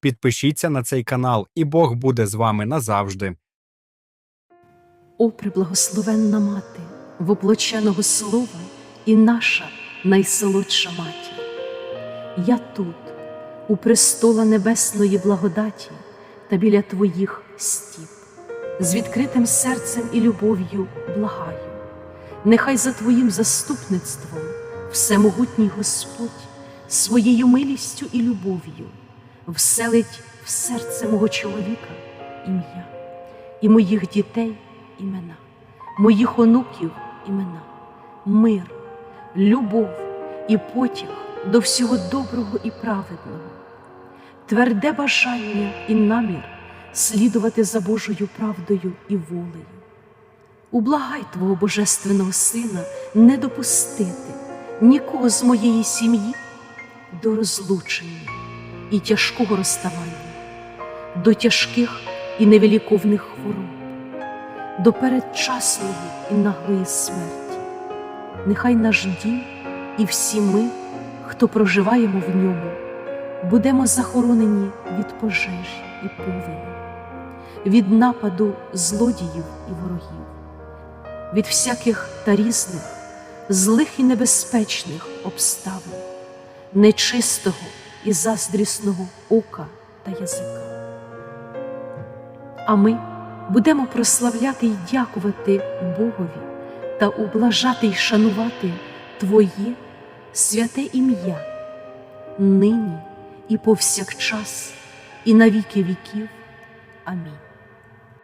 Підпишіться на цей канал, і Бог буде з вами назавжди. О, преблагословенна мати, воплоченого слова і наша найсолодша матір. Я тут, у престола небесної благодаті та біля твоїх стіп, з відкритим серцем і любов'ю благаю. Нехай за твоїм заступництвом всемогутній Господь своєю милістю і любов'ю вселить в серце мого чоловіка ім'я. І моїх дітей імена, моїх онуків імена, мир, любов і потяг до всього доброго і праведного, тверде бажання і намір слідувати за Божою правдою і волею. Ублагай Твого Божественного Сина не допустити нікого з моєї сім'ї до розлучення і тяжкого розставання, до тяжких і невиліковних хвороб до передчасної і наглої смерті. Нехай наш дім і всі ми, хто проживаємо в ньому, будемо захоронені від пожежі і повені, від нападу злодіїв і ворогів, від всяких та різних, злих і небезпечних обставин, нечистого і заздрісного ока та язика. А ми будемо прославляти і дякувати Богові та ублажати й шанувати Твоє святе ім'я, нині і повсякчас, і на віки віків. Амінь.